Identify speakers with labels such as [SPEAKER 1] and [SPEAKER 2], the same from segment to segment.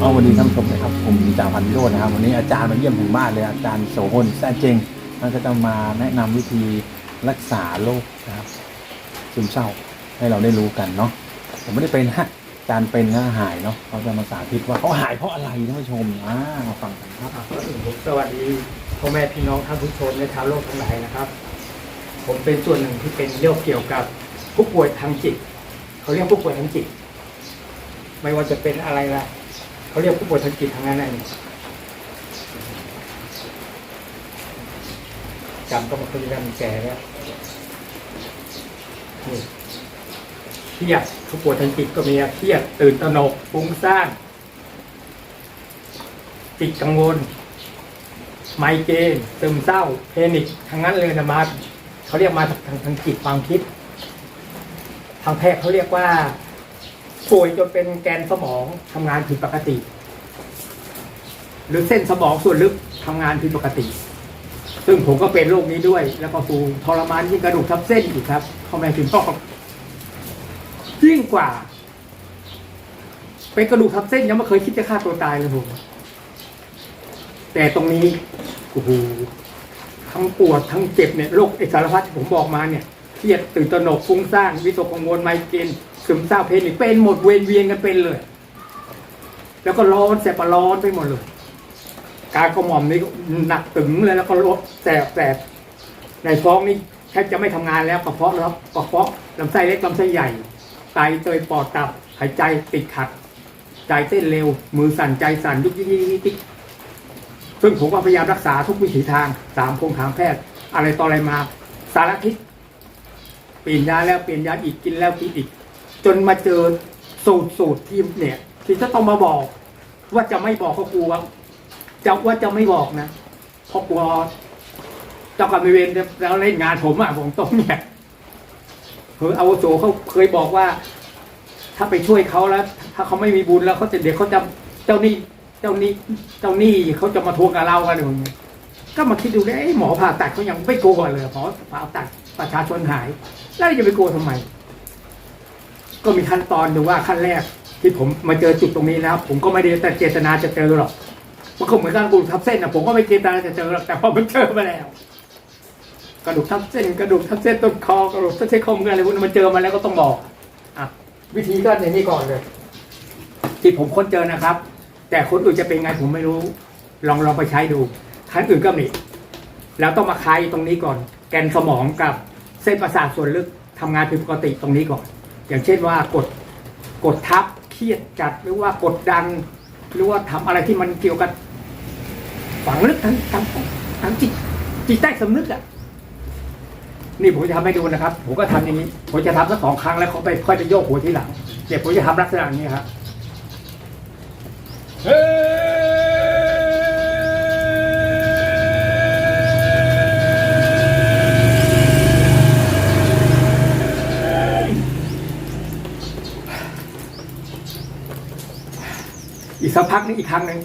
[SPEAKER 1] เอาวันนี้ท่านผู้ชมนะครับผมจ่าพันธุ์วิโรจน์นะครับ วันนี้อาจารย์มาเยี่ยมถึงบ้านเลยอาจารย์โสพลแซ่เจงท่านก็จะมาแนะนำวิธีรักษาโรคนะครับซึมเศร้าให้เราได้รู้กันเนาะผมไม่ได้เป็นฮะอาจารย์เป็นก็หายเนาะเขาจะมาสาธิตว่าเขาหายเพราะอะไรท่านผู้ชมอ่ามาฟังกันครับ
[SPEAKER 2] สวัสดีพ่อแม่พี่น้องท่านผู้ชมและชาวโลกทั้งหลายนะครับ ผมเป็นส่วนหนึ่งที่เป็นเรื่องเกี่ยวกับผู้ป่วยทางจิตเขาเรียกผู้ป่วยทางจิต ไม่ว่าจะเป็นอะไรละ เขาเรียกผู้ป่วยทางจิตทางนั้นเองจำก็มาคุยกันแก่แล้วนี่เครียดผู้ป่วยทางจิตก็มีเครียดตื่นตระหนกฟุ้งซ่านจิตกังวล ไมเกรนซึมเศร้าเพนิคทั้งนั้นเลยนะมาเขาเรียกมาทางทางจิตความคิด ทางแพทย์เขาเรียกว่า ป่วยจนเป็นแกนสมองทำงานผิดปกติ หรือเส้นสมองส่วนลึกทำงานผิดปกติ ซึ่งผมก็เป็นโรคนี้ด้วย แล้วก็ตูทรมานยิ่งกระดูกทับเส้นอีกครับเข้าไปถึงพ่อยิ่งกว่าเป็นกระดูกทับเส้นยังไม่เคยคิดจะฆ่าตัวตายเลยผมแต่ตรงนี้โอ้โหทั้งปวดทั้งเจ็บเนี่ยโรคไอสารพัดที่ผมบอกมาเนี่ย เครียดตื่นตระหนกฟุ้งซ่านวิตกกังวลไมเกรนซึมเศร้าเพนิคเป็นหมดเวียนเวียนกันเป็นเลย แล้วก็ร้อนแสบประร้อนไปหมดเลย การกระหม่อมนี่หนักตึงเลยแล้วก็รถแสบแสบในท้องนี่แทบจะไม่ทำงานแล้วกระเพาะแล้วกระเพาะลำไส้เล็กลำไส้ใหญ่ไตเตยปอดตับหายใจติดขัดใจเต้นเร็ว มือสั่นใจสั่นยุกยิกยิกยิกยิกซึ่งผมก็พยายามรักษาทุกวิถีทางสามโครงทางแพทย์ อะไรต่ออะไรมา สารทิศ เปลี่ยนยาแล้วเปลี่ยนยาอีกกินแล้วกินอีก จนมาเจอสูตรสูตรที่เนี่ยที่จะต้องมาบอก ว่าจะไม่บอกก็กลัวจะว่าจะไม่บอกนะเพราะกลัวเจ้ากรรมนายเวรแล้วเล่นงานผมอะผมตรงเนี่ยเอออาวุโสเขาเคยบอกว่า ถ้าไปช่วยเขาแล้ว ถ้าเขาไม่มีบุญแล้วเขาจะเดี๋ยวเขาจะเจ้าหนี้เจ้าหนี้เจ้าหนี้เขาจะมาทวงกับเรากันอย่างเงี้ยก็มาคิดดูได้หมอผ่าตัดเขายังไม่โกลัวเลยหมอผ่าตัดประชาชนหาย แล้วจะไปกลัวทำไม ก็มีขั้นตอนดูว่าขั้นแรก ที่ผมมาเจอจุดตรงนี้แล้วผมก็ไม่ได้แต่เจตนาจะเจอหรอกมันก็เหมือนกันกระดูกทับเส้นนะผมก็ไม่เจตนาจะเจอหรอกแต่พอมันเจอมาแล้ว กระดูกทับเส้น กระดูกทับเส้นต้นคอกระดูกทับเส้นข้อมืออะไรพวกนี้มันเจอมาแล้วก็ต้องบอกอะวิธีก็อย่างนี้ก่อนเลย ที่ผมค้นเจอนะครับ แต่คนอื่นจะเป็นไงผมไม่รู้ ลองลองไปใช้ดูขั้นอื่นก็มีแล้วต้องมาคลายตรงนี้ก่อน แกนสมองกับ ส้นประสาทส่วนลึกทำงานผิดปกติตรงนี้ก่อน อย่างเช่นว่ากดกดทับเครียดจัดหรือว่ากดดันหรือว่าทำอะไรที่มันเกี่ยวกับฝังลึกทั้งทั้งทั้งจิตจิตใต้สำนึกอะนี่ผมจะทำให้ดูนะครับ ผมก็ทำอย่างนี้ ผมจะทำสักสองครั้งแล้วเขาไปค่อยไปโยกหัวทีหลังเดี๋ยวผมจะทำลักษณะนี้ครับ อีกสักพักนึงอีกครั้งหนึ่ง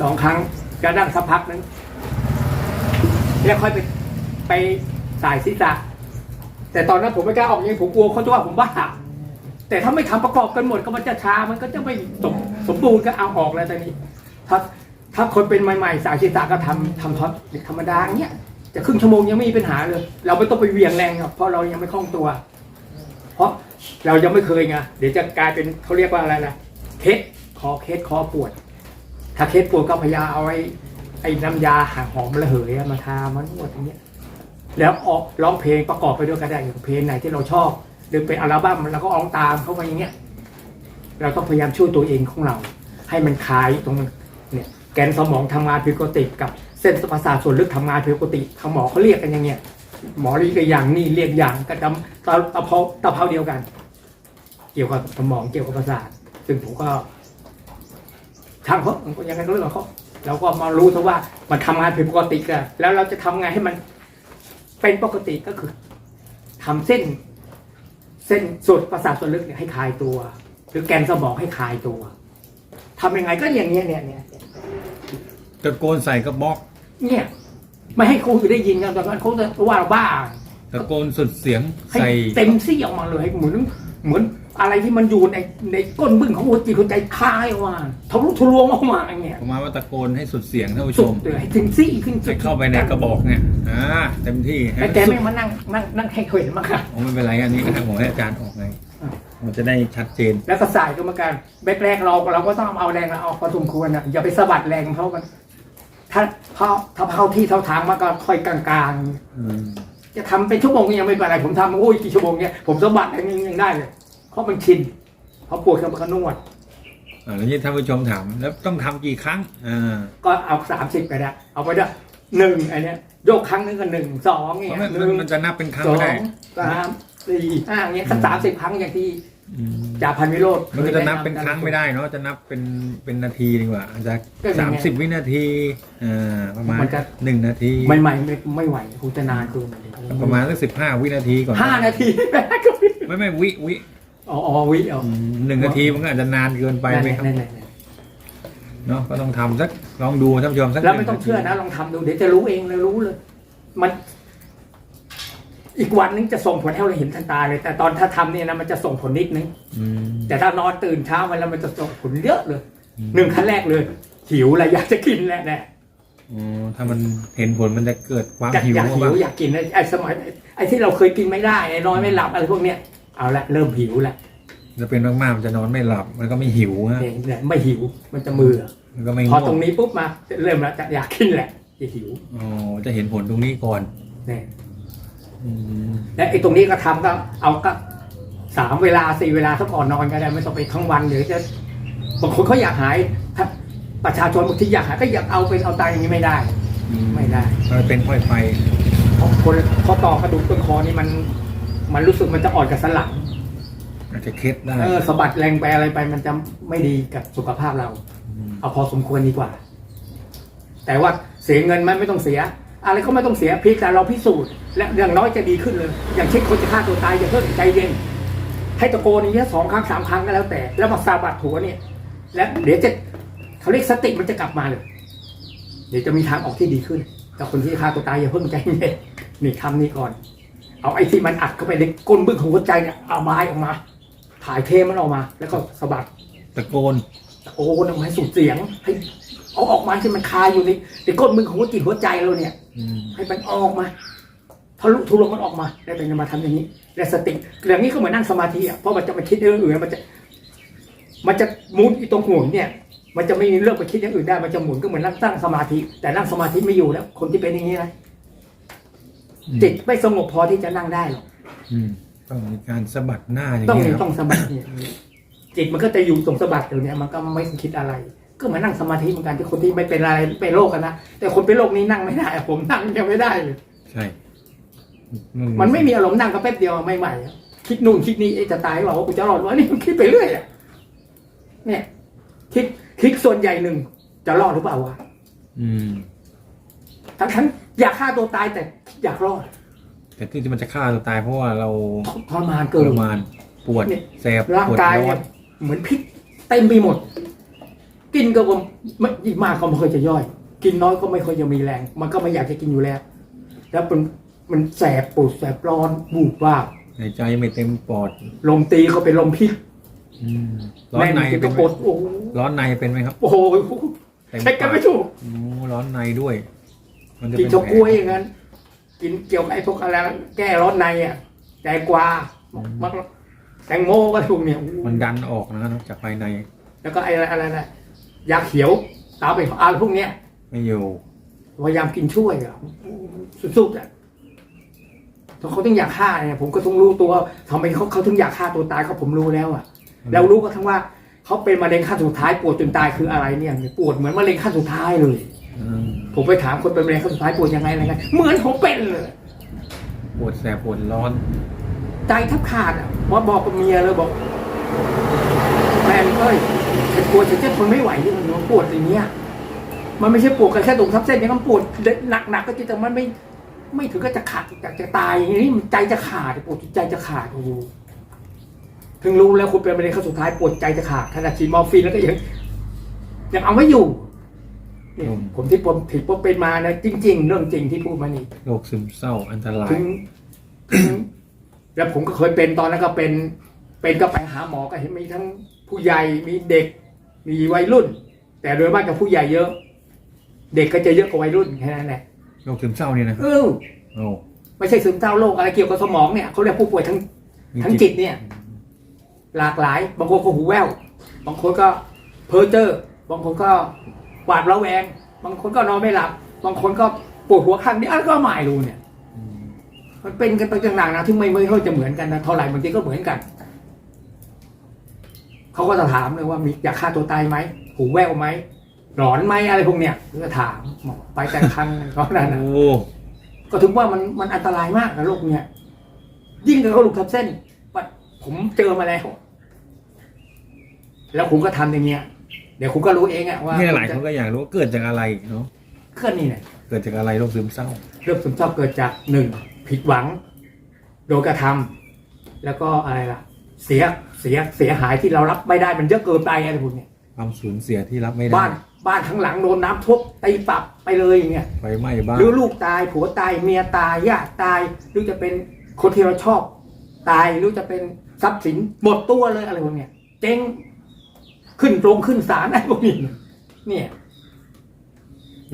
[SPEAKER 2] สองครั้งจะนั่งสักพักนึงแล้วค่อยไปไปสายศีรษะแต่ตอนนั้นผมไม่กล้าออกอย่างผมกลัวเขาจะว่าผมบ้า แต่ถ้าไม่ทำประกอบกันหมดก็มันจะช้ามันก็จะไม่สมสมบูรณ์ก็เอาออกแล้วตอนนี้ถ้าถ้าคนเป็นใหม่ๆสายศีรษะก็ทำทำท็อปธรรมดาอย่างเงี้ยจะครึ่งชั่วโมงยังไม่มีปัญหาเลย เราไม่ต้องไปเวียงแรงครับเพราะเรายังไม่คล่องตัว เพราะเรายังไม่เคยไงเดี๋ยวจะกลายเป็นเขาเรียกว่าอะไรนะเคสคอเคสคอปวด ถ้าเคสปวดก็พยายามเอาไอ้ไอ้น้ำยาหางหอมระเหยมาทามันนวดอย่างเงี้ยแล้วออกร้องเพลงประกอบไปด้วยก็ได้อย่างเพลงไหนที่เราชอบ หรือเป็นอัลบั้มเราก็ร้องตามเข้าไปอย่างเงี้ย เราต้องพยายามช่วยตัวเองของเรา ให้มันคลายตรงเนี่ยแกนสมองทำงานผิดปกติกับเส้นประสาทส่วนลึกทำงานผิดปกติทางหมอเขาเรียกกันอย่างเงี้ยหมอเรียกอย่างนี่เรียกอย่างกระดำตะตะเพาตะเพาเดียวกัน เกี่ยวกับสมองเกี่ยวกับประสาทซึ่งผมก็ทางเขายังไงก็เรื่องของเขาเราก็มารู้ซะว่ามันทำงานผิดปกติกันแล้วเราจะทำไงให้มันเป็นปกติก็คือทำเส้น ส้นส่วนประสาทส่วนลึกเนี่ยให้คลายตัว หรือแกนสมองให้คลายตัวทำยังไงก็อย่างเงี้ยเนี่ยเนี่ย
[SPEAKER 1] ตะโกนใส่กระบอก
[SPEAKER 2] เนี่ย ไม่ให้คนอื่นได้ยินกันตอนนั้นเขาจะว่าเราบ้า
[SPEAKER 1] ตะโกนสุดเสียง
[SPEAKER 2] ให้
[SPEAKER 1] ใส่
[SPEAKER 2] เต็มที่ออกมาเลยเหมือนเหมือน อะไรที่มันอยู่ในในก้นบึ้งของหัวจิตหัวใจคลายออกมาทะลุทะลวงออกมาอย่างเงี้ย
[SPEAKER 1] ประมาณว่าตะโกนให้สุดเสียงท่านผู้ช
[SPEAKER 2] สุ
[SPEAKER 1] ม
[SPEAKER 2] ดเลยให้ถึงซี่ขึ้น
[SPEAKER 1] จะเข้าไปในกระบอกเนี่ยอ่าเต็มที่
[SPEAKER 2] แต่แกไม่มานั่งนั่งนั่งให้เคยเห็นมั้งค่ะ
[SPEAKER 1] ผมไม่เป็นไรอันนี้นะครับผมให้อาจารย์ออกไง
[SPEAKER 2] อ่า
[SPEAKER 1] มันจะได้ชัดเจน
[SPEAKER 2] แล้วก็สายกรรมการแรกๆเราเราก็ต้องเอาแรงเราเอาพอสมควรนะอย่าไปสะบัดแรงเขามัน ถ้าเขาถ้าเข้าที่เท่าทางมันก็ค่อยกลางๆ
[SPEAKER 1] อืม
[SPEAKER 2] จะทำเป็นชั่วโมงก็ยังไม่เป็นไรผมทำโอ้ยกี่ชั่วโมงเนี่ยผมสะบัดอะไรนี้ยังได้เลย เพราะมันชินเพราะปวดเขานวด
[SPEAKER 1] อ่าแล้วที่ท่านผู้ชมถาม แล้วต้องทำกี่ครั้งอ่า
[SPEAKER 2] ก็เอาสามสิบไปได้เอาไปได้หนึ่งไอเนี้ยโยกครั้งนึงก็หนึ่งสอง
[SPEAKER 1] เพ
[SPEAKER 2] เงี้ย
[SPEAKER 1] ราะมัน
[SPEAKER 2] หนึ่ง
[SPEAKER 1] มันจะนับเป็นครั้ง
[SPEAKER 2] สอ
[SPEAKER 1] ไม่ได้
[SPEAKER 2] งสามสี่ห้าเงี้ยก็สามสิบครั้งอย่างที่
[SPEAKER 1] อืม
[SPEAKER 2] จ่าพันวิโรธ
[SPEAKER 1] มันก็จะนับเป็นครั้งไม่ได้เนาะจะนับเป็นเป็นนาทีดีกว่าอาจจะ
[SPEAKER 2] ก็อย่างเงี้
[SPEAKER 1] สายมสิบวินาทีอ่าประมาณ
[SPEAKER 2] มันจะ
[SPEAKER 1] หนึ่งนาที
[SPEAKER 2] ไม่ไม่ไม่ไม่ไหวคงจะนานเกิน
[SPEAKER 1] ประมาณสักสิบห้าวินาทีก่อน
[SPEAKER 2] ห้านาทีก็ไม่
[SPEAKER 1] ไม่ไม่วิวิ
[SPEAKER 2] อ๋ออ๋อวิเอา
[SPEAKER 1] อืมหนึ่งนาทีมันก็อาจจะนานเกินไปไหมครับ
[SPEAKER 2] นั่นๆๆ
[SPEAKER 1] เนาะก็ต้องทำสักลองดูท่านผู้ชมสัก
[SPEAKER 2] แล้วไม่
[SPEAKER 1] ห
[SPEAKER 2] ต้อง
[SPEAKER 1] นาที
[SPEAKER 2] เชื่อนะลองทำดูเดี๋ยวจะรู้เองเลยรู้เลย มัน อีกวันนึงจะส่งผลให้เราเห็นทันตาเลย แต่ตอนถ้าทำเนี่ยนะมันจะส่งผลนิดนึง
[SPEAKER 1] อืม
[SPEAKER 2] แต่ถ้านอนตื่นเช้ามาแล้วมันจะส่งผลเยอะเลย
[SPEAKER 1] อืม
[SPEAKER 2] หนึ่งขั้นแรกเลย หิวอะไรอยากจะกินแหละแน่
[SPEAKER 1] อ๋อถ้ามันเห็นผลมันจะเกิดความ
[SPEAKER 2] อยาก
[SPEAKER 1] หิว
[SPEAKER 2] อยากหิ
[SPEAKER 1] บ้าวง
[SPEAKER 2] อยากกินไอ้ไอ้สมัยไอ้ที่เราเคยกินไม่ได้ไอ้นอนไม่หลับอะไรพวกเนี้ย เอาละเริ่มหิวละ
[SPEAKER 1] จะเป็นมากๆมันจะนอนไม่หลับ มันก็ไม่หิวฮะ
[SPEAKER 2] เนี่ยเนี่ยไม่หิวมันจะมือ
[SPEAKER 1] มันก็ไม่
[SPEAKER 2] พอ
[SPEAKER 1] ง่ว
[SPEAKER 2] ตรงนี้ปุ๊บมาเริ่มแล้วจะอยากกินแหละจะหิว
[SPEAKER 1] อ๋อจะเห็นผลตรงนี้ก่อน
[SPEAKER 2] เนี่ย
[SPEAKER 1] อืม
[SPEAKER 2] และไอ้ตรงนี้ก็ทำก็เอาก็สามเวลาสี่เวลาถ้าก่อนนอนก็ได้ไม่ต้องไปทั้งวันหรือจะบางคนเขาอยากหายถ้าประชาชนบางทีอยากหายก็อยากเอาเป็นเอาตายอย่างนี้ไม่ได้ไม่ได้
[SPEAKER 1] มันเป็นค่อยไป
[SPEAKER 2] เพราะคนพอต่อกระดูกต้นคอนี่มัน มันรู้สึกมันจะอ่อนกับสันหลัง
[SPEAKER 1] อาจจะเคล็ดได้
[SPEAKER 2] เออสะบัดแรงไปอะไรไป มันจะไม่ดีกับสุขภาพเรา
[SPEAKER 1] ม
[SPEAKER 2] เอาพอสมควรดีกว่า แต่ว่าเสียเงินมันไม่ต้องเสีย อะไรก็ไม่ต้องเสียเพียงแต่เราพิสูจน์และอย่างน้อยจะดีขึ้นเลย อย่างเช่นคนจะฆ่าตัวตายอย่าเพิ่งใจเย็น ให้ตะโกนอย่างเงี้ยสองครั้งสามครั้งก็แล้วแต่ แล้วมาสาบัดหัวเนี่ย และเดี๋ยวจะเขาเรียกสติมันจะกลับมาเลย เดี๋ยวจะมีทางออกที่ดีขึ้น กับคนที่ฆ่าตัวตายอย่าเพิ่งใจเย็นนี่คำนี้ก่อน เอาไอ้ที่มันอัดเข้าไปในก้นบึ้งของหัวใจเนี่ยเอาไม้ออกมา ถ่ายเทมันออกมา แล้วก็สะบัด
[SPEAKER 1] ตะโกน
[SPEAKER 2] ตะโกนออกมาให้สุดเสียงให้เอาออกมาที่มันคาอยู่ในในก้นมึงของหัวจิตหัวใจเราเนี่ย
[SPEAKER 1] อืม
[SPEAKER 2] ให้มันออกมาทะลุทุลมมันออกมา แล้วเป็นจะมาทำอย่างนี้ และสติอย่างนี้ก็เหมือนนั่งสมาธิอะเพราะมันจะมาคิดเรื่องอื่นมันจะ มันจะหมุนอีตรงหัวเนี่ย มันจะไม่มีเรื่องไปคิดอย่างอื่นได้มันจะหมุนก็เหมือนนั่งตั้งสมาธิ แต่นั่งสมาธิไม่อยู่แล้ว คนที่เป็นอย่างนี้นะ จิตไม่สงบพอที่จะนั่งได้หรอก
[SPEAKER 1] อืมต้องมีการสะบัดหน้าอย่าง
[SPEAKER 2] ต้อง
[SPEAKER 1] เงี้ย
[SPEAKER 2] มีต้องสะบัดเนี่ยจิตมันก็จะอยู่ตรงสะบัดตรงเนี้ยมันก็ไม่คิดอะไร ก็เหมือนนั่งสมาธิเหมือนกันที่คนที่ไม่เป็นอะไรเป็นโรคกันนะแต่คนเป็นโรคนี้นั่งไม่ได้อะผมนั่งยังไม่ได้เลย
[SPEAKER 1] ใช่
[SPEAKER 2] มันไม่มีอารมณ์นั่งก็แป๊บเดียวไม่ใหม่อะคิดนู่นคิดนี่เอ๊ะจะตายหรอว่ากูจะรอดวะนี่มันคิดไปเรื่อยอะเนี่ยคิดคิดส่วนใหญ่หนึ่งจะรอดหรือเปล่าวะ
[SPEAKER 1] อืม
[SPEAKER 2] ทั้งทั้งอยากฆ่าตัวตายแต่ อยากรอด
[SPEAKER 1] แต่ที่มันจะฆ่าตัวตายเพราะว่าเรา
[SPEAKER 2] ทรมาน
[SPEAKER 1] ท
[SPEAKER 2] เกิน
[SPEAKER 1] รมานปวด
[SPEAKER 2] เนี่ย
[SPEAKER 1] แสบ
[SPEAKER 2] ร่าง
[SPEAKER 1] ปวด
[SPEAKER 2] กาย
[SPEAKER 1] ร้อ
[SPEAKER 2] เนี่
[SPEAKER 1] น
[SPEAKER 2] ยเหมือนพิษเต็มไปหมด กินก็ไม่ยิ่งมากก็ไม่ค่อยจะย่อย กินน้อยก็ไม่ค่อยจะมีแรง มันก็ไม่อยากจะกินอยู่แล้ว แล้วมันมันแสบปวดแสบร้อนบูบว่าบ
[SPEAKER 1] หายใจไม่เต็มปอด
[SPEAKER 2] ลมตีก็เป็นลมพิษ
[SPEAKER 1] อืมร้อนใน
[SPEAKER 2] แม่
[SPEAKER 1] เป็
[SPEAKER 2] ก็
[SPEAKER 1] นไห
[SPEAKER 2] ป
[SPEAKER 1] ม
[SPEAKER 2] วดโอ้โห
[SPEAKER 1] ร้อนในเป็นไหมครับ
[SPEAKER 2] โอ้โห
[SPEAKER 1] เต็ม
[SPEAKER 2] ใช้กัน
[SPEAKER 1] ปา
[SPEAKER 2] ไม่ถูก
[SPEAKER 1] โอ้ร้อนในด้วย มันจะ
[SPEAKER 2] กิน
[SPEAKER 1] เป็น
[SPEAKER 2] เฉากล้วยอย่างนั้น กินเกี่ยวกับไอ้พวกอะไรแก้ร้อนในอะแตงกวามักแตงโมก็พวกเนี้ยโอ้โห
[SPEAKER 1] มันดันออกนะจากภายใน
[SPEAKER 2] แล้วก็ไอ้อะไรนะยาเขียวตาเป็นอะไรพวกเนี้ย
[SPEAKER 1] ไม่อยู่
[SPEAKER 2] พยายามกินช่วยอะสุดๆอะถ้าเขาถึงอยากฆ่าเนี่ยผมก็ต้องรู้ตัวทำไมเขาเขาถึงอยากฆ่าตัวตายก็ผมรู้แล้วอะ แล้วรู้ก็ทั้งว่าเขาเป็นมะเร็งขั้นสุดท้ายปวดจนตายคืออะไรเนี่ยปวดเหมือนมะเร็งขั้นสุดท้ายเลย
[SPEAKER 1] อืม
[SPEAKER 2] ผมไปถามคนเป็นมะเร็งขั้นสุดท้ายปวดยังไงอะไรกันเหมือนผมเป็นเลย
[SPEAKER 1] ปวดแสบปวดร้อน
[SPEAKER 2] ใจแทับขาดอะว่าบอกกับเมียเลยบอกแฟนเอ้ยฉันปวดฉันจะทนไม่ไหวที่มันปวดอย่างเงี้ย มันไม่ใช่ปวดกันแค่ตรงทับเส้นเนี่ยมันปวดหนักๆก็จริงแต่มันไม่ไม่ถึงก็จะขาดจะจะตายอย่างนี้มันใจจะขาดปวดใจจะขาดโอ้โหถึงรู้แล้วคุณเป็นมะเร็งขั้นสุดท้ายปวดใจจะขาดขนาดฉีดมอร์ฟีนแล้วก็ยังยังเอาไม่อยู่เนี่ย ผมที่ผมถือว่าเป็นมานะจริง ๆ เรื่องจริงที่พูดมานี่
[SPEAKER 1] โรคซึมเศร้าอันตราย
[SPEAKER 2] ถึงถึงแล้วผมก็เคยเป็นตอนนั้นก็เป็น เป็นก็ไปหาหมอก็เห็นมีทั้งผู้ใหญ่มีเด็ก มีวัยรุ่น แต่โดยมากจะผู้ใหญ่เยอะ เด็กก็จะเยอะกว่าวัยรุ่นแค่นั้นแหละ
[SPEAKER 1] โรคซึมเศร้าเนี่ยนะ
[SPEAKER 2] เออ
[SPEAKER 1] โอ้
[SPEAKER 2] ไม่ใช่ซึมเศร้าโรคอะไรเกี่ยวกับสมองเนี่ยเขาเรียกผู้ป่วยทั้ง
[SPEAKER 1] มี
[SPEAKER 2] ทั้งจิตเนี่ย หลากหลาย บางคนก็หูแว่วบางคนก็เพ้อเจ้อบางคนก็ หวาดระแวง บางคนก็นอนไม่หลับ บางคนก็ปวดหัวข้างนี้อะไรก็ไม่รู้เนี่ย
[SPEAKER 1] อืม
[SPEAKER 2] มันเป็นกันไปต่างๆนะที่ไม่ไม่ค่อยจะเหมือนกันนะเท่าไหร่บางทีก็เหมือนกัน เขาก็จะถามเลยว่ามีอยากฆ่าตัวตายไหมหูแว่วไหมหลอนไหมอะไรพวกเนี้ยก็ถามหมอไปแต่ละครั้งก็นั่นนะ
[SPEAKER 1] โอ้
[SPEAKER 2] ก็ถึงว่ามันมันอันตรายมากนะโรคเนี้ยยิ่งกับเขาลูกทับเส้นว่าผมเจอมาแล้วแล้วคุณก็ทำอย่างเงี้ย เดี๋ยวคุณก็รู้เองอะว่า
[SPEAKER 1] เนี่ยหลายคนก็อยากรู้ว่าเกิดจากอะไรเนาะ
[SPEAKER 2] เคลื่อนนี่เนี่ย
[SPEAKER 1] เกิดจากอะไรโรคซึมเศร้า
[SPEAKER 2] เรื่องซึมเศร้าเกิดจากหนึ่งผิดหวัง โดนกระทำแล้วก็อะไรล่ะ เสียเสียเสียหายที่เรารับไม่ได้มันเยอะเกินไปอะไรพวกเนี้ย
[SPEAKER 1] ความสูญเสียที่รับไม่ได้
[SPEAKER 2] บ้านบ้านข้างหลังโดนน้ำท่วมตีปรับไปเลยอย่างเงี้ย
[SPEAKER 1] ไฟไหม้บ้าน
[SPEAKER 2] หรือลูกตายผัวตายเมียตายญาติตาย หรือจะเป็นคนที่เราชอบ ตายหรือจะเป็นทรัพย์สินหมดตัวเลยอะไรพวกเนี้ยเจ๊ง ขึ้นโรงขึ้นศาลอะไรพวกนี้เนี่ย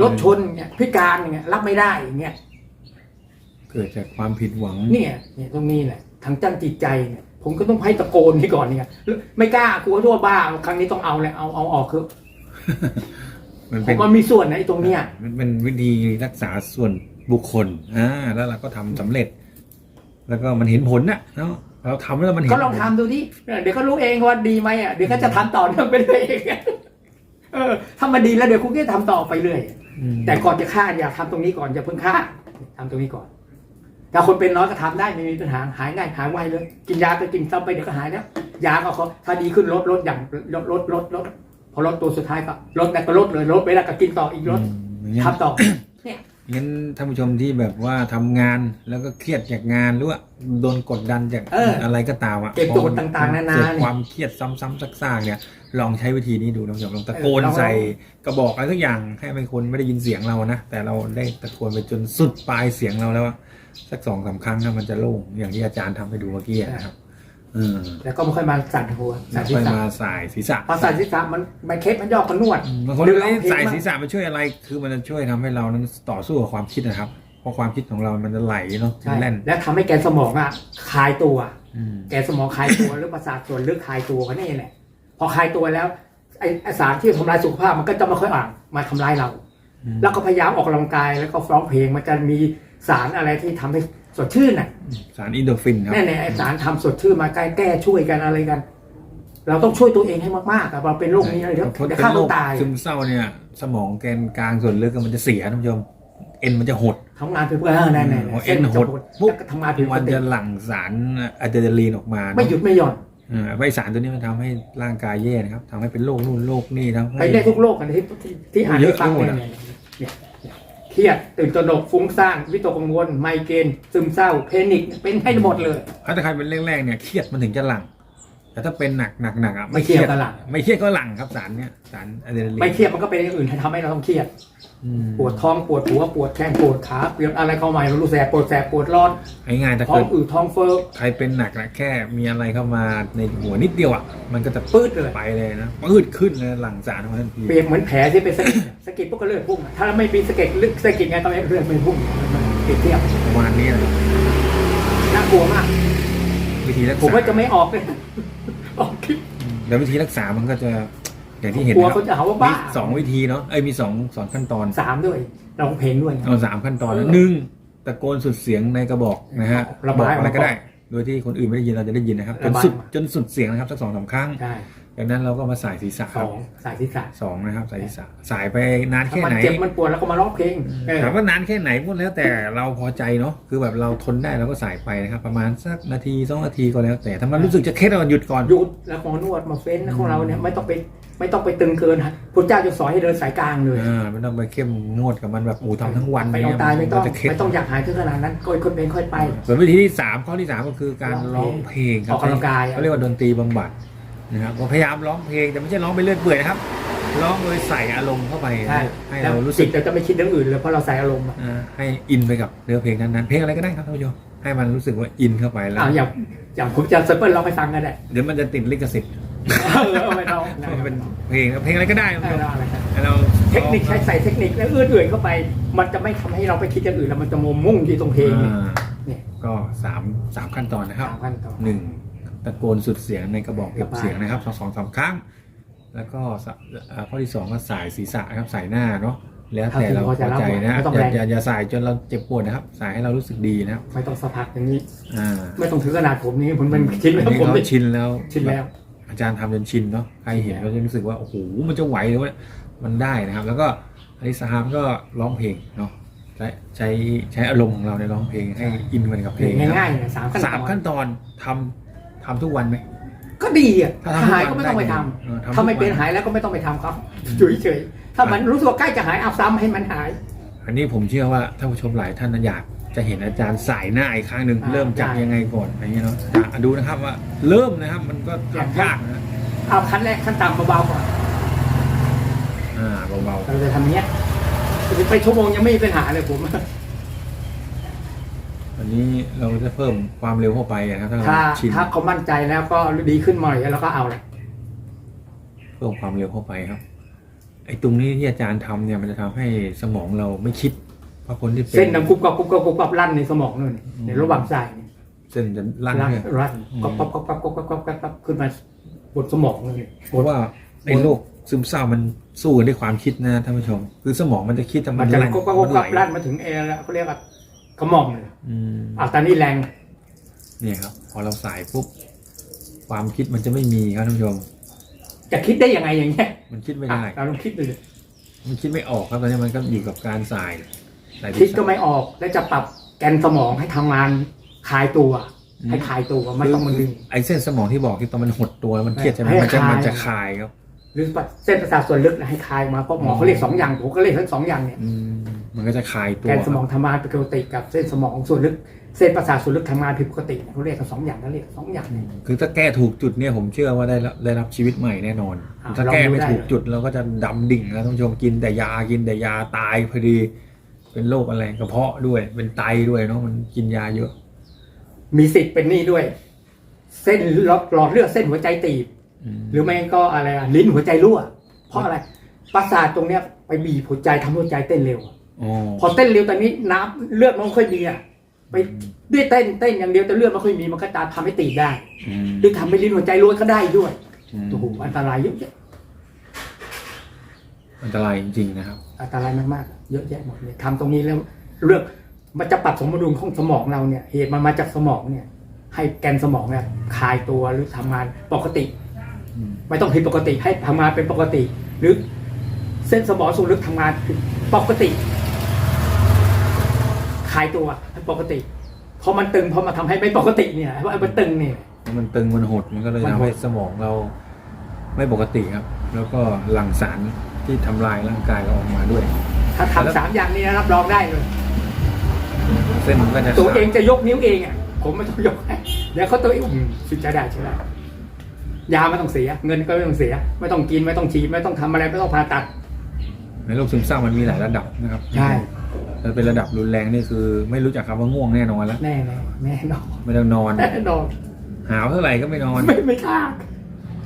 [SPEAKER 2] รถชนเนี่ยพิการอย่างเงี้ยรับไม่ได้อย่างเงี้ย
[SPEAKER 1] เกิดจากความผิดหวัง
[SPEAKER 2] เนี่ยเนี่ยตรงนี้แหละทางจ้างจิตใจเนี่ย ผมก็ต้องให้ตะโกนนี่ก่อนเนี่ยไม่กล้ากลัวทั่วบ้าครั้งนี้ต้องเอาเลยเอาเอาออกคือ
[SPEAKER 1] มัน
[SPEAKER 2] ผ
[SPEAKER 1] เป็น
[SPEAKER 2] มมันมีส่วนนะไอ้ตรงเนี้ย
[SPEAKER 1] มันเป็นวิธีรักษาส่วนบุคคลอ่าแล้วเราก็ทำสำเร็จ แล้วก็มันเห็นผลน่ะเนาะ เราทำแล้วมันเห็น
[SPEAKER 2] ก็ลองทำดูดิเดี๋ยวก็รู้เองว่าดีไหมอะเดี๋ยวก็จะทำต่อเนื่องไปเรื่อยเองเออถ้ามันดีแล้วเดี๋ยวคุณก็จะทำต่อไปเรื่อย
[SPEAKER 1] อืม
[SPEAKER 2] แต่ก่อนจะฆ่าอย่าทำตรงนี้ก่อนอย่าเพิ่งฆ่าทำตรงนี้ก่อนถ้าคนเป็นน้อยก็ทำได้ไม่มีปัญหาหายง่ายหายไวเลย กินยาก็กินซ้ำไปเดี๋ยวก็หายแล้วยาก็เขาถ้าดีขึ้นลดลดอย่างลดลดลดลดพอลดตัวสุดท้ายก็ลดแล้วก็ลดเลยลดไปแล้วก็กินต่ออีกลด
[SPEAKER 1] อืมงั้น
[SPEAKER 2] ทำต่อเนี่ย
[SPEAKER 1] งั้นท่านผู้ชมที่แบบว่าทำงานแล้วก็เครียดจากงานหรือว่าโดนกดดันจาก
[SPEAKER 2] เอออ
[SPEAKER 1] อะไรก็ตามอะ
[SPEAKER 2] เก็บกดต่างๆนานา
[SPEAKER 1] เกิด
[SPEAKER 2] เนี่ย
[SPEAKER 1] ความเครียดซ้ำๆซากๆเนี่ย ลองใช้วิธีนี้ดูท่านผู้ชมลองตะโกน
[SPEAKER 2] เออลอง
[SPEAKER 1] ใส่กระบอกอะไรทุกอย่างให้เป็นคนไม่ได้ยินเสียงเรานะแต่เราได้ตะโกนไปจนสุดปลายเสียงเราแล้วอะสักสองสามครั้งนะมันจะโล่งอย่างที่อาจารย์ทำให้ดูเมื่อกี้นะครับเออ
[SPEAKER 2] แล้วก็ไม่ค่อยมาสั่นหัว
[SPEAKER 1] แล้
[SPEAKER 2] สั่
[SPEAKER 1] วน
[SPEAKER 2] ศีรษะ
[SPEAKER 1] ค่อยมาสายศีรษะ
[SPEAKER 2] พอสั่นศีรษะมันมันเคสมันยอกมันนวด
[SPEAKER 1] บางคน
[SPEAKER 2] หรือ
[SPEAKER 1] เอ้ย
[SPEAKER 2] ร้องเพลง
[SPEAKER 1] สาย
[SPEAKER 2] บ้าง
[SPEAKER 1] ศีรษะมันช่วยอะไร คือมันจะช่วยทำให้เรานั้นต่อสู้กับความคิดนะครับ เพราะความคิดของเรามันจะไหลเนาะ
[SPEAKER 2] ใช่
[SPEAKER 1] แล่น
[SPEAKER 2] และทำให้แกนสมองอะคลายตัว
[SPEAKER 1] อืม
[SPEAKER 2] แกนสมองคลายตัวหรือประสาทส่วนลึกคลายตัวก็นี่แหละพอคลายตัวแล้วไอ้ไอ้สารที่ทำลายสุขภาพมันก็จะไม่ค่อยอ่านมาทำลายเรา
[SPEAKER 1] อืม
[SPEAKER 2] แล้วก็พยายามออกกำลังกายแล้วก็ร้องเพลงมันจะมีสารอะไรที่ทำให้ สดชื่นน่ะ
[SPEAKER 1] สารอินโดรฟินครับ
[SPEAKER 2] แน่ๆไอ้สารทำสดชื่นมาแก้แก้ช่วยกันอะไรกัน เราต้องช่วยตัวเองให้มากๆอะเราเป็นโรคนี้เดี๋ยว
[SPEAKER 1] เพราะ
[SPEAKER 2] เดี๋ยว
[SPEAKER 1] เป็น
[SPEAKER 2] ฆ่า
[SPEAKER 1] โร
[SPEAKER 2] ตัว
[SPEAKER 1] ค
[SPEAKER 2] ตาย
[SPEAKER 1] ซึมเศร้าเนี่ย สมองแกนกลางส่วนลึกมันจะเสียท่านผู้ชมเอ็นมันจะหด
[SPEAKER 2] ทำงานไปเพื่อเออแน่ๆ
[SPEAKER 1] พอ
[SPEAKER 2] ๆ
[SPEAKER 1] เอ็นหด
[SPEAKER 2] ปุ๊
[SPEAKER 1] ปุ๊
[SPEAKER 2] บบทำงานผิดป
[SPEAKER 1] มั
[SPEAKER 2] ก
[SPEAKER 1] น
[SPEAKER 2] ติ
[SPEAKER 1] จะหลั่งสารอะดรีนาลีนออกมา
[SPEAKER 2] ไม่หยุดไม่หย่อน
[SPEAKER 1] เออไอสารตัวนี้มันทำให้ร่างกายแย่นะครับทำให้เป็นโรคนู่นโรคนี่ทำให้
[SPEAKER 2] ไปได้ทุกโรคกันที่ที่ที่อ่าน
[SPEAKER 1] เย
[SPEAKER 2] ให้
[SPEAKER 1] อะ
[SPEAKER 2] ฟัง
[SPEAKER 1] ไปหมด
[SPEAKER 2] เนี่ย รียดตื่นตระหนกฟุ้งซ่านวิตกกังวลไมเกรนซึมเศร้าเพนิกเป็นให้หมดเลย
[SPEAKER 1] ถ้าใครเป็นแรกๆเนี่ยเครียดมันถึงจะหลั่งแต่ถ้าเป็นหนักหนักหนักอะ
[SPEAKER 2] ไม่เครียดก็หลั่ง
[SPEAKER 1] ไม่เครียดก็หลั่งครับสารเนี่ยสารอะดรีนาลีน
[SPEAKER 2] ไม่เครียดมันก็เป็นอย่างอื่นที่ทำให้เราต้องเครียด
[SPEAKER 1] อืม
[SPEAKER 2] ปวดท้องปวดหัวปวดแข้งปวดขาปวดอะไรเข้ามาไม่รู้แสบปวดแสบปวดร้อน
[SPEAKER 1] ง่ายๆถ้า
[SPEAKER 2] ท้อ
[SPEAKER 1] เกิ
[SPEAKER 2] ง
[SPEAKER 1] ด
[SPEAKER 2] อืดท้องเฟ้อ
[SPEAKER 1] ใครเป็นหนักนะแค่มีอะไรเข้ามาในหัวนิดเดียวอะ มันก็จะ
[SPEAKER 2] ปื้ดเลย
[SPEAKER 1] ไปเลยนะปืดขึ้นเลยหลังสารออกมาทันที
[SPEAKER 2] เปรียบเหมือนแผลที่เป็นสะกิดสะกิดพวกก็เลือดพุ่งอะถ้าไม่มีสะกิดลึกสะกิดไงก็ไม่เลือดไม่พุ่งมันเปรียบเทียบ
[SPEAKER 1] ประมาณนี้นะ
[SPEAKER 2] น่ากลัวมาก
[SPEAKER 1] วิธีรัก
[SPEAKER 2] ผม
[SPEAKER 1] ษา
[SPEAKER 2] ว่าจะไม่ออกเลย ออกคลิป
[SPEAKER 1] แล้ววิธีรักษามันก็จะ อย่างที่เห็น
[SPEAKER 2] กลัว
[SPEAKER 1] นะค
[SPEAKER 2] เขา
[SPEAKER 1] รับ
[SPEAKER 2] จะหาว่าบ้า
[SPEAKER 1] มีสองวิธีเนาะเอ้ยมีสองสองขั้นตอน
[SPEAKER 2] สามด้วยร้องเพลงด้วย
[SPEAKER 1] เอาสามขั้นตอนนะหนึ่งตะโกนสุดเสียงในกระบอกนะฮะ
[SPEAKER 2] ระ
[SPEAKER 1] บ
[SPEAKER 2] บอกย
[SPEAKER 1] อะไรก็
[SPEAKER 2] ออกมา
[SPEAKER 1] ได้ โดยที่คนอื่นไม่ได้ยินเราจะได้ยินนะครับจ
[SPEAKER 2] ระ
[SPEAKER 1] น
[SPEAKER 2] บาย
[SPEAKER 1] สุด
[SPEAKER 2] ออกมา
[SPEAKER 1] จนสุดเสียงนะครับสักสองสามครั้ง
[SPEAKER 2] ใช่
[SPEAKER 1] จากนั้นเราก็มาสายศีรษะค
[SPEAKER 2] ส
[SPEAKER 1] รั
[SPEAKER 2] อบงสายที่สาม
[SPEAKER 1] สองนะครับสายศีรษะสายไปนาน
[SPEAKER 2] ถ้า
[SPEAKER 1] แค่
[SPEAKER 2] มัน
[SPEAKER 1] ไหน
[SPEAKER 2] เจ็บมันปวดแล้วก็มาร้องเพลงเออ
[SPEAKER 1] ถามว่านานแค่ไหนพูดแล้วแต่เราพอใจเนาะคือแบบเราทนได้เราก็สายไปนะครับ ประมาณสักนาทีสองนาทีก็แล้ว แต่ถ้ามันรู้สึกจะเคล็ดเราหยุดก่อน
[SPEAKER 2] หยุดแล้วหมอนวดมาเฟ้นของเราเนี่ยไม่ต้องไปไม่ต้องไปตึงเกินฮะพุทธเจ้าจะสอนให้เดินสายกลางเลย
[SPEAKER 1] อ่าไม่ต้องไปเข้มงวดกับมันแบบโอ้ทำทั้งวัน
[SPEAKER 2] ไปเอาตายไม่ต้อง
[SPEAKER 1] นจะเคล็ด
[SPEAKER 2] ไม่ต้องอยากหายถึงขนาดนั้นค่อยคนเป็นค่อยไป
[SPEAKER 1] ส่วนวิธีที่สามข้อที่สามก็คือการร้องเพลงครั
[SPEAKER 2] ออกกำลังกาย
[SPEAKER 1] เขาเรียกว่าดนตรีบำบัด นะครับก็พยายามร้องเพลงแต่ไม่ใช่ร้องไปเรื่อยเปื่อยนะครับร้องโดยใส่อารมณ์เข้าไป
[SPEAKER 2] ใช่
[SPEAKER 1] ให้
[SPEAKER 2] แล้ว
[SPEAKER 1] เรารู้สึ
[SPEAKER 2] จิ
[SPEAKER 1] ก
[SPEAKER 2] ตเราจะไม่คิดเรื่องอื่นเลยเพราะเราใส่อารมณ์อะ
[SPEAKER 1] อ่าให้อินไปกับเนื้อเพลงนั้นๆเพลงอะไรก็ได้ครับท่านผู้ชมให้มันรู้สึกว่าอินเข้าไปแล้ว
[SPEAKER 2] อ้าวอย่างอย่างผมจะเซเปิลร้องให้ฟังก็ได้
[SPEAKER 1] เดี๋ยวมันจะติดลิขสิทธิ์
[SPEAKER 2] เออไม่ต้อง
[SPEAKER 1] มันเป็นเพลงเพลงอะไรก็ได้ครับ
[SPEAKER 2] ไม่ต้องอะไรครับ
[SPEAKER 1] ให้เรา
[SPEAKER 2] เทคนิคใช้ใส่เทคนิคแล้วเอื้อนเอื่อยเข้าไป มันจะไม่ทำให้เราไปคิดอย่างอื่นแล้วมันจะมุมมุ่งที่ตรงเพลงเนี่ย
[SPEAKER 1] อ่า
[SPEAKER 2] เนี่ย
[SPEAKER 1] ก็สามสามขั้นตอนนะครับ
[SPEAKER 2] สามขั้นตอน
[SPEAKER 1] หนึ่ง ตะโกนสุดเสียงในกระบอกเก็บเสียงนะครับสองสองสามครั้ง แล้วก็สะอ่าข้อที่สองก็สายศีรษะนะครับสายหน้าเนาะแล้วแต่เราพอใจนะ
[SPEAKER 2] ไม่ต้อง
[SPEAKER 1] อย่า
[SPEAKER 2] แรง
[SPEAKER 1] อย่าอย่าสายจนเราเจ็บปวดนะครับ สายให้เรารู้สึกดีนะครับ
[SPEAKER 2] ไม่ต้องสะพักอย่างนี้
[SPEAKER 1] อ่า
[SPEAKER 2] ไม่ต้องถึงขนาดผมนี้ผมเป็นชินแล้ว
[SPEAKER 1] อันนี้
[SPEAKER 2] ผม
[SPEAKER 1] เขา
[SPEAKER 2] เป็น
[SPEAKER 1] ชินแล้ว
[SPEAKER 2] ชินแล้ว
[SPEAKER 1] อาจารย์ทำจนชินเนาะใครเห็นก็จะรู้สึกว่าโอ้โหมันจะไหวหรือว่ามันได้นะครับ แล้วก็อลิสามก็ร้องเพลงเนาะใช้ใช้ใช้อารมณ์ของเราในร้องเพลงให้อินไปกับเพลงนะครับ
[SPEAKER 2] ง่ายๆเนี่ยสามขั้นตอน
[SPEAKER 1] สามขั้นตอนทำ ทำทุกวันไหม
[SPEAKER 2] ก็ดีอะ
[SPEAKER 1] ถ้า
[SPEAKER 2] ถ้า
[SPEAKER 1] ทำ
[SPEAKER 2] หายก็ไม่ต้องไปท
[SPEAKER 1] เออำทำ
[SPEAKER 2] ถ้าไม่
[SPEAKER 1] ทุกวัน
[SPEAKER 2] เป็นหายแล้วก็ไม่ต้องไปทำครับอยู่เฉยๆถ้ามันรู้สึกว่าใกล้จะหายเอาซ้ำให้มันหาย
[SPEAKER 1] อันนี้ผมเชื่อว่าท่านผู้ชมหลายท่านนะอยากจะเห็นอาจารย์สายหน้าอีกครั้งหนึ่ง
[SPEAKER 2] อ่า
[SPEAKER 1] เริ่มจาก
[SPEAKER 2] ใช่
[SPEAKER 1] ยังไงก่อนอะไรเงี้ยเนาะอะดูนะครับว่าเริ่มนะครับมันก็ทำยากนะ
[SPEAKER 2] เอาขั้นแรกขั้นต่ำเบาๆก่อน
[SPEAKER 1] อ่าเบา
[SPEAKER 2] เราจะทำอย่างเนี้ยไปชั่วโมงยังไม่มีปัญหาเลยผม
[SPEAKER 1] ๆ อันนี้เราจะเพิ่มความเร็วเข้าไปนะครับถ้า
[SPEAKER 2] ถ้า
[SPEAKER 1] ชิม
[SPEAKER 2] ถ้าเขามั่นใจแล้วก็ดีขึ้นมาหน่แล้วก็เอาเลย
[SPEAKER 1] เพิ่มความเร็วเข้าไปครับ ไอ้ตรงนี้ที่อาจารย์ทำเนี่ยมันจะทำให้สมองเราไม่คิดเพราะคนที่เป็น
[SPEAKER 2] เส้นน้ำกรุบกับกรุบกับกรุบกับลั่นในสมองนู่นในระหว่างสาเส้
[SPEAKER 1] นจะลั่นเนี่ย
[SPEAKER 2] ลั่นก็ปั๊บก็ปั๊บก็ปั๊บก็ปั๊บก็ปั๊บขึ้นมาบนสมองนู่นนี่
[SPEAKER 1] เพราะว่าไอ้โรคซึมเศร้ามันสู้กันด้วยความคิดนะท่านผู้ชม คือสมองมันจะคิดแต่
[SPEAKER 2] มั
[SPEAKER 1] มันน
[SPEAKER 2] กำ
[SPEAKER 1] ลัง
[SPEAKER 2] กกกกกก
[SPEAKER 1] ลั่
[SPEAKER 2] นมาถึงแอร์แล้วเขาเรียกว่า กระหม่อมเลย
[SPEAKER 1] อืม
[SPEAKER 2] อะตอนนี้แรง
[SPEAKER 1] เนี่ยครับ พอเราสายปุ๊บความคิดมันจะไม่มีครับท่านผู้ชม
[SPEAKER 2] จะคิดได้ยังไงอย่างเงี้ย
[SPEAKER 1] มันคิดไม่
[SPEAKER 2] อะ
[SPEAKER 1] ได้
[SPEAKER 2] เราลองคิดดูดิ
[SPEAKER 1] มันคิดไม่ออกครับตอนนี้มันก็อยู่กับการสายสาย
[SPEAKER 2] คิดก็ไม่ออก แล้วจะปรับแกนสมองให้ทำงานคลายตัว ให้คลายตัวไม่ต้องมันดึง
[SPEAKER 1] ไอ้เส้นสมองที่บอกที่ตอนมันหดตัวมันเครียดใช่ไหม
[SPEAKER 2] ให้
[SPEAKER 1] มันจะ
[SPEAKER 2] คลาย
[SPEAKER 1] มันจะคลายครับ
[SPEAKER 2] หรือเส้นประสาทส่วนลึกนะให้คลายมาเพราะหมอเขาเรียกสองอย่างผมก็เรียกทั้งสองอย่างเนี่ย
[SPEAKER 1] อืม มันก็จะคลายตัว
[SPEAKER 2] แกนสมองทำงานปกติกับเส้นสมองส่วนลึกเส้นประสาทส่วนลึกทำงานผิดปกติเขาเรียกกันสองอย่างเขาเรียกกันสองอย่าง
[SPEAKER 1] อืมคือถ้าแก้ถูกจุดเนี่ยผมเชื่อว่าได้รับได้รับชีวิตใหม่แน่นอน
[SPEAKER 2] อ่า
[SPEAKER 1] ถ้าแก้ไม่
[SPEAKER 2] ลองดูได้
[SPEAKER 1] ถูกจุดเราก็จะดำดิ่งนะท่านผู้ชมกินแต่ยากินแต่ยาตายพอดี เป็นโรคอะไรกระเพาะด้วย เป็นไตด้วยเนาะมันกินยาเยอะ
[SPEAKER 2] มีสิทธิ์เป็นนี่ด้วย เส้นหลอดหลอดเลือดเส้นหัวใจตีบ
[SPEAKER 1] ม
[SPEAKER 2] หรือไม่ก็อะไรอะลิ้นหัวใจรั่ว เพราะอะไรประสาทตรงเนี้ยไปบีบหัวใจทำให้หัวใจเต้นเร็ว
[SPEAKER 1] อ๋อ
[SPEAKER 2] พอเต้นเร็วตอนนี้น้ำเลือดมันไม่ค่อยมีอะไปด้วยเต้นเต้นอย่างเดียวแต่เลือดไม่ค่อยมีมันก็จะทำให้ตีบได้
[SPEAKER 1] อืม
[SPEAKER 2] หรือทำให้ลิ้นหัวใจรั่วก็ได้ด้วย
[SPEAKER 1] อืม
[SPEAKER 2] โอ้โหอันตรายเยอะแยะ
[SPEAKER 1] อันตรายจริงๆนะครับ
[SPEAKER 2] อันตรายมากๆเยอะแยะหมดเลยทำตรงนี้แล้วเลือกมันจะปรับสมดุลของสมองเราเนี่ย เหตุมันมาจากสมองเนี่ย ให้แกนสมองเนี่ยคลายตัวหรือทำงานปกติ
[SPEAKER 1] อืม
[SPEAKER 2] ไม่ต้องผิดปกติให้ทำงานเป็นปกติ หรือเส้นสมองส่วนลึกทำงานปกติ คลายตัวให้ปกติพอมันตึงพอมาทำให้ไม่ปกติเนี่ยว่ามันตึงเนี่ย
[SPEAKER 1] แล้วมันตึงมันหดมันก็เลย
[SPEAKER 2] มันหด
[SPEAKER 1] ทำให้สมองเราไม่ปกติครับ แล้วก็หลั่งสารที่ทำลายร่างกายเราออกมาด้วย
[SPEAKER 2] ถ้าทำสามอย่างนี้นะรับรองได้เลย
[SPEAKER 1] เส้นมันก็จะ
[SPEAKER 2] ตัว
[SPEAKER 1] ขาด
[SPEAKER 2] เองจะยกนิ้วเองอะผมไม่ต้องยกให้เดี๋ยวเขาตัวเองอืมสุดจะได้ใช่ไหมยาไม่ต้องเสีย เงินก็ไม่ต้องเสีย ไม่ต้องกินไม่ต้องฉีดไม่ต้องทำอะไรไม่ต้องผ่าตัด
[SPEAKER 1] ในโรคซึมเศร้ามันมีหลายระดับนะครับ
[SPEAKER 2] ใช่
[SPEAKER 1] ถ้าเป็นระดับรุนแรงนี่คือ ไม่รู้จักคำว่าง่วงแน่นอนแล้ว
[SPEAKER 2] แน่แน่แน่นอน
[SPEAKER 1] ไม่ต้องนอน
[SPEAKER 2] แน่นอน
[SPEAKER 1] หาวเท่าไหร่ก็ไม่นอน
[SPEAKER 2] ไม่ไม่ฆ่า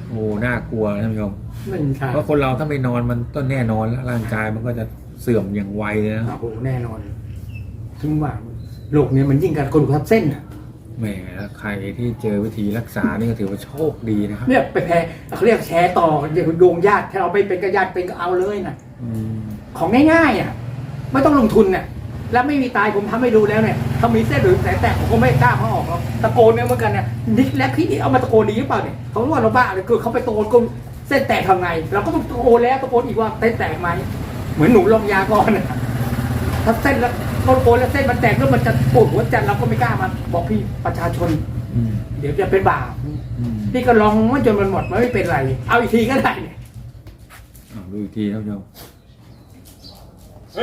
[SPEAKER 1] โอ้น่ากลัวท่านผู้ชม
[SPEAKER 2] ไม่มีฆ่า
[SPEAKER 1] เพราะคนเราถ้าไม่นอนมันต้องแน่นอนแล้วร่างกายมันก็จะเสื่อมอย่างไวเลยนะ
[SPEAKER 2] โอ้โหแน่นอนถึงว่าโรคเนี้ยมันยิ่งกันคนทับเส้นอะ
[SPEAKER 1] แหมแล้วใครที่เจอวิธีรักษานี่ก็ถือว่าโชคดีนะครับ
[SPEAKER 2] เนี่ยไปแพ้เขาเรียกแชร์ต่อเดี๋ยวโยงญาติถ้าเราไม่เป็นก็ญาติเป็นก็เอาเลยนะ
[SPEAKER 1] อืม
[SPEAKER 2] ของง่ายๆอะ ไม่ต้องลงทุนน่ะแล้วไม่มีตายผมทำให้ดูแล้วเนี่ยถ้ามีเส้นหรือแสงแตกผมก็ไม่กล้ามาออกหรอกตะโกนเนี่ยเหมือนกันเนี่ยนิดและพี่นี่เอามาตะโกนดีหรือเปล่าเนี่ยเขาว่าเราบ้าเลยคือเขาไปตะโกนก็เส้นแตกทำไงเราก็ต้องตะโกนแล้วตะโกนอีกว่าเส้นแตกไหมเหมือนหนูลมยาก่อนนะถ้าเส้นแล้วตะโกนแล้วเส้นมันแตกแล้วมันจะปวดหัวใจเราก็ไม่กล้ามาบอกพี่ประชาชน
[SPEAKER 1] อืม
[SPEAKER 2] เดี๋ยวจะเป็นบาป
[SPEAKER 1] อืม
[SPEAKER 2] พี่ก็ลองมันจนมันหมดมันไม่เป็นไร เอาอีกทีก็ได้เนี่ย
[SPEAKER 1] อ่าดูอีกทีท่านผู้ชม ต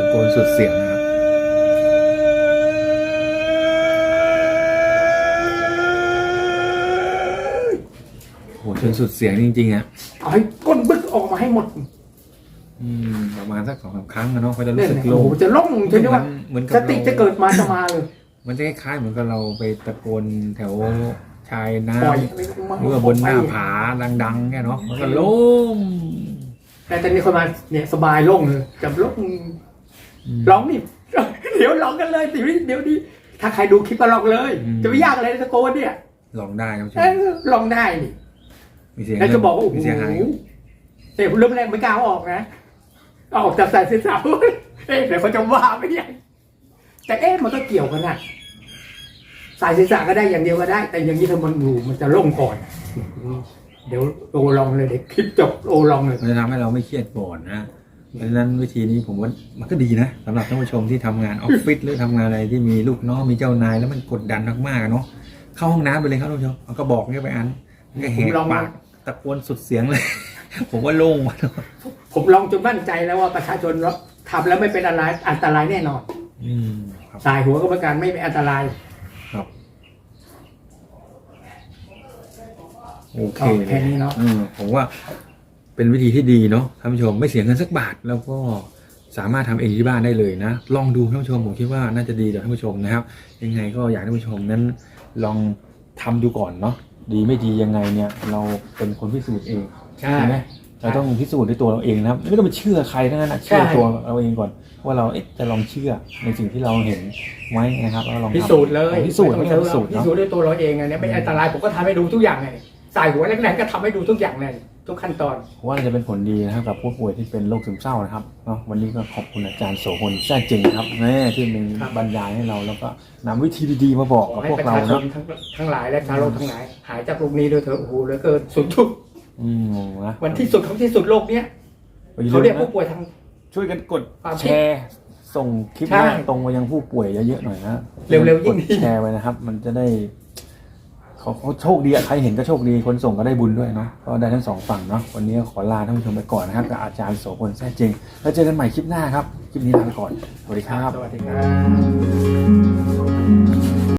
[SPEAKER 1] ะโกนสุดเสียงนะครับโหจนสุดเสียงจริงๆอะ
[SPEAKER 2] เอาให้ก้นบึกออกมาให้หมด
[SPEAKER 1] อืมประมาณสักสองสามครั้งนะเนาะก็จะรู้
[SPEAKER 2] เนี่ย
[SPEAKER 1] สึก
[SPEAKER 2] เนี่ย
[SPEAKER 1] โล่
[SPEAKER 2] โอ้
[SPEAKER 1] ง
[SPEAKER 2] โหจะโล่งจนได้ว่า
[SPEAKER 1] เหมือนกับ
[SPEAKER 2] สติ
[SPEAKER 1] เรา
[SPEAKER 2] จะเกิดมาจะมาเลย
[SPEAKER 1] มันจะคล้ายๆเหมือนกับเราไปตะโกนแถวชายน้
[SPEAKER 2] ปล่อยำ
[SPEAKER 1] หรือว่าบนหน้าผาดังๆแค่เนาะมันก็โล่ง
[SPEAKER 2] แต่ตอนนี้คนมาเนี่ยสบายโล่งเลยจะโล่ง
[SPEAKER 1] อืม
[SPEAKER 2] ร้องนี่เดี๋ยวร้องกันเลยเดี๋ยวนี้เดี๋ยวนี้ถ้าใครดูคลิปก็ร้องเลย
[SPEAKER 1] อืม
[SPEAKER 2] จะไม่ยากอะไรตะโกนเนี่ย
[SPEAKER 1] ลองได้ครับผู้ช
[SPEAKER 2] เอ
[SPEAKER 1] ม
[SPEAKER 2] อร้องได้นี่
[SPEAKER 1] มีเสียง
[SPEAKER 2] แล้วจะบอกว่าโอ้โห
[SPEAKER 1] มีเสียงหาย
[SPEAKER 2] แต่เริ่มแรกไม่กล้าเอาออกนะเอาออกจากสายสื่อสารเอ๊ะเดี๋ยวเขาจะว่าไม่ได้แต่เอ๊ะมันก็เกี่ยวกันนะสายสื่อสารก็ได้อย่างเดียวก็ได้ แต่อย่างนี้ถ้ามันอยู่มันจะโล่งก่อน เดี๋ยวโอลองเลยเดี๋ยวคลิปจบโอลองเลย
[SPEAKER 1] มันจะทำให้เราไม่เครียดก่อนนะเพราะฉะนั้นวิธีนี้ผมว่ามันก็ดีนะสำหรับท่านผู้ชมที่ทำงานออฟฟิศหรือทำงานอะไรที่มีลูกน้องมีเจ้านายแล้วมันกดดันมากๆอะเนาะเข้าห้องน้ำไปเลยครับท่านผู้ชมเอาก็บอกเนี่ยไปอันก็แห
[SPEAKER 2] ผม
[SPEAKER 1] ก
[SPEAKER 2] ลอง
[SPEAKER 1] ปากตะโกนสุดเสียงเลย ผมว่าโล่งว่ะ
[SPEAKER 2] ผมลองจนมั่นใจแล้วว่าประชาชนรับทำแล้วไม่เป็นอะไรอันตรายแน่นอน
[SPEAKER 1] อืมครับ
[SPEAKER 2] สายหัวกรรมการไม่เป็นอันตราย
[SPEAKER 1] ครับ โอเค
[SPEAKER 2] ก็แค่นี้เนาะ
[SPEAKER 1] อืมผมว่าเป็นวิธีที่ดีเนาะท่านผู้ชมไม่เสียเงินสักบาทแล้วก็สามารถทำเองที่บ้านได้เลยนะ ลองดูท่านผู้ชมผมคิดว่าน่าจะดีต่อท่านผู้ชมนะครับ ยังไงก็อยากให้ท่านผู้ชมนั้นลองทำดูก่อนเนาะดีไม่ดียังไงเนี่ย เราเป็นคนพิสูจน์เอง
[SPEAKER 2] ใช่
[SPEAKER 1] ใช่ไหมเราต้องพิสูจน์ด้วยตัวเราเองนะครับไม่ต้องไปเชื่อใครทั้งนั้นนะเชื่อ
[SPEAKER 2] ใช่
[SPEAKER 1] ตัวเราเองก่อน ว่าเราเอ๊ะจะลองเชื่อในสิ่งที่เราเห็นไว้นะครับแล้วลองทำ
[SPEAKER 2] พิสูจน์เลย
[SPEAKER 1] พิสูจน์
[SPEAKER 2] ไม่
[SPEAKER 1] ไม่
[SPEAKER 2] ต้
[SPEAKER 1] ต้
[SPEAKER 2] อ
[SPEAKER 1] องง
[SPEAKER 2] พิ
[SPEAKER 1] พิ
[SPEAKER 2] สู
[SPEAKER 1] สู
[SPEAKER 2] จ
[SPEAKER 1] จ
[SPEAKER 2] น์
[SPEAKER 1] น์เนาะ
[SPEAKER 2] พิสูจน์ด้วยตัวเราเองไงเนี่ยไม่อันตรายผมก็ทำให้ดูทุกอย่างเล ยสายหัวแรกๆก็ทำให้ดูทุกอย่างเลยทุกขั้นตอน
[SPEAKER 1] ผมว่าจะเป็นผลดีนะครับกับผู้ป่วยที่เป็นโรคซึมเศร้านะครับเนาะวันนี้ก็ขอบคุณอาจารย์โสพลแท้จริงนะครับแน่ที่มี
[SPEAKER 2] ครับ
[SPEAKER 1] บรรยายให้เราแล้วก็นำวิธีดีๆมาบอก
[SPEAKER 2] ข
[SPEAKER 1] กั
[SPEAKER 2] อบให้
[SPEAKER 1] พวก
[SPEAKER 2] ประ
[SPEAKER 1] เรา
[SPEAKER 2] ชาช
[SPEAKER 1] เนาะ
[SPEAKER 2] นทั้งทั้งหลายและชาวโลกทั้งหลาย หายจากโรคนี้ด้วยเถอะโอ้โหเหลือเกินสุดทุก
[SPEAKER 1] อืมนะ
[SPEAKER 2] วันที่สุดของที่สุดโลกเนี้ย
[SPEAKER 1] อย่
[SPEAKER 2] เขาเรียก
[SPEAKER 1] ลืม
[SPEAKER 2] ผู้
[SPEAKER 1] นะ
[SPEAKER 2] ป่วยทาง
[SPEAKER 1] ช่วยกันกด
[SPEAKER 2] ความ
[SPEAKER 1] แชร์ส่งคลิป
[SPEAKER 2] ใช่
[SPEAKER 1] หน้าตรงไปยังผู้ป่วยเยอะๆหน่อยนะ
[SPEAKER 2] เร็วๆยิ่งดี
[SPEAKER 1] กดแชร์ไว้นะครับ มันจะได้ เขาเขาโชคดีอะใครเห็นก็โชคดีคนส่งก็ได้บุญด้วยเนาะก็ได้ทั้งสองฝั่งเนาะวันนี้ขอลาท่านผู้ชมไปก่อนนะครับกับอาจารย์โสพลแท้จริง แล้วเจอกันใหม่คลิปหน้าครับคลิปนี้ลาไปก่อนสวัสดีครับ
[SPEAKER 2] สวัสดีครับ